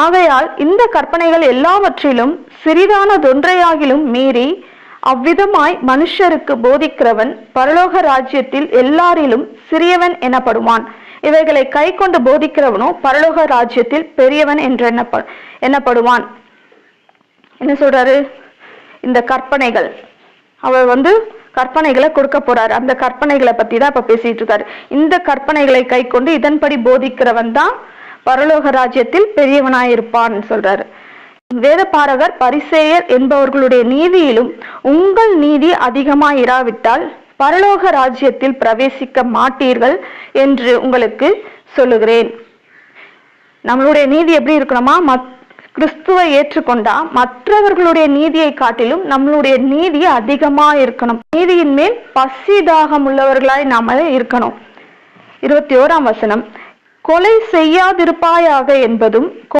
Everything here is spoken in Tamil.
ஆகையால் இந்த கற்பனைகள் எல்லாவற்றிலும் சிறிதானதொன்றையாகிலும் மீறி அவ்விதமாய் மனுஷருக்கு போதிக்கிறவன் பரலோக ராஜ்யத்தில் எல்லாரிலும் சிறியவன் எனப்படுவான். இவைகளை கை கொண்டு போதிக்கிறவனோ பரலோக ராஜ்யத்தில் பெரியவன் என்று எண்ணப்ப எண்ணப்படுவான் என்ன சொல்றாரு? இந்த கற்பனைகள். அவர் வந்து கற்பனைகளை கொடுக்க போறாரு. அந்த கற்பனைகளை பத்தி தான் இப்ப பேசிட்டு இருக்காரு. இந்த கற்பனைகளை கை கொண்டு இதன்படி போதிக்கிறவன் தான் பரலோக ராஜ்யத்தில் பெரியவனாயிருப்பான் சொல்றாரு. வேதபாரகர் பரிசேயர் என்பவர்களுடைய நீதியிலும் உங்கள் நீதி அதிகமாயிராவிட்டால் பரலோக ராஜ்யத்தில் பிரவேசிக்க மாட்டீர்கள் என்று உங்களுக்கு சொல்லுகிறேன். நம்மளுடைய நீதி எப்படி இருக்கணுமா? மத் கிறிஸ்துவை ஏற்றுக்கொண்டா மற்றவர்களுடைய நீதியை காட்டிலும் நம்மளுடைய நீதி அதிகமா இருக்கணும் நீதியின் மேல் பசி தாகம் உள்ளவர்களாய் நாம இருக்கணும். இருபத்தி ஓராம் வசனம். கொலை செய்யாதிருப்பாயாக என்பதும்